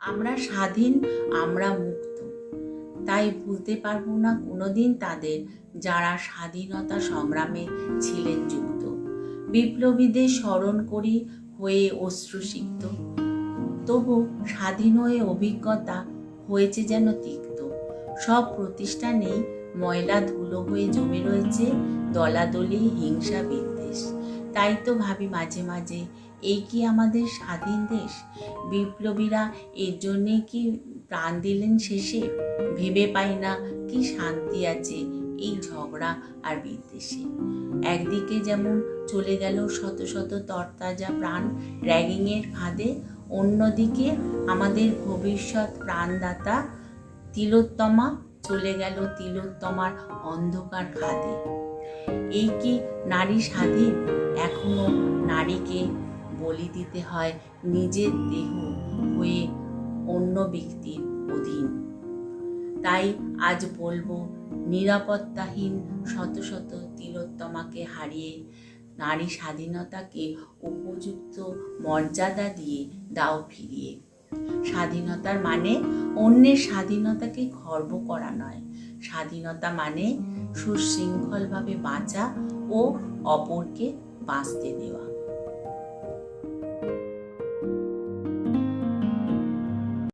আমরা স্বাধীন, আমরা মুক্ত। তাই ভুলতে পারব না কোনোদিন তাদের যারা স্বাধীনতা সংগ্রামে ছিলেন যুক্ত। বিপ্লবীদের স্মরণ করি হয়ে অশ্রুসিক্ত। তবু স্বাধীন হয়ে অভিজ্ঞতা হয়েছে যেন তিক্ত। সব প্রতিষ্ঠানেই ময়লা ধুলো হয়ে জমে রয়েছে, দলাদলি, হিংসা বিদ্বেষ। তাই তো ভাবি মাঝে মাঝে এই কি আমাদের স্বাধীন দেশ? বিপ্লবীরা এর জন্যে কি প্রাণ দিলেন শেষে? ভেবে পাই না কি শান্তি আছে এই ঝগড়া আর বিদ্বেষে। একদিকে যেমন চলে গেল শত শত তরতাজা প্রাণ র্যাগিংয়ের ফাঁদে, অন্যদিকে আমাদের ভবিষ্যৎ প্রাণদাতা তিলোত্তমা চলে গেল তিলোত্তমার অন্ধকার খাদে। এই কি নারী স্বাধীন? এখনও নারীকে বলি দিতে হয় নিজের দেহ হয়ে অন্য ব্যক্তির অধীন। তাই আজ বলব, নিরাপত্তাহীন শত শত তিলোত্তমাকে হারিয়ে নারী স্বাধীনতাকে উপযুক্ত মর্যাদা দিয়ে দাও ফিরিয়ে। স্বাধীনতার মানে অন্যের স্বাধীনতাকে খর্ব করা নয়। স্বাধীনতা মানে সুশৃঙ্খলভাবে বাঁচা ও অপরকে বাঁচতে দেওয়া।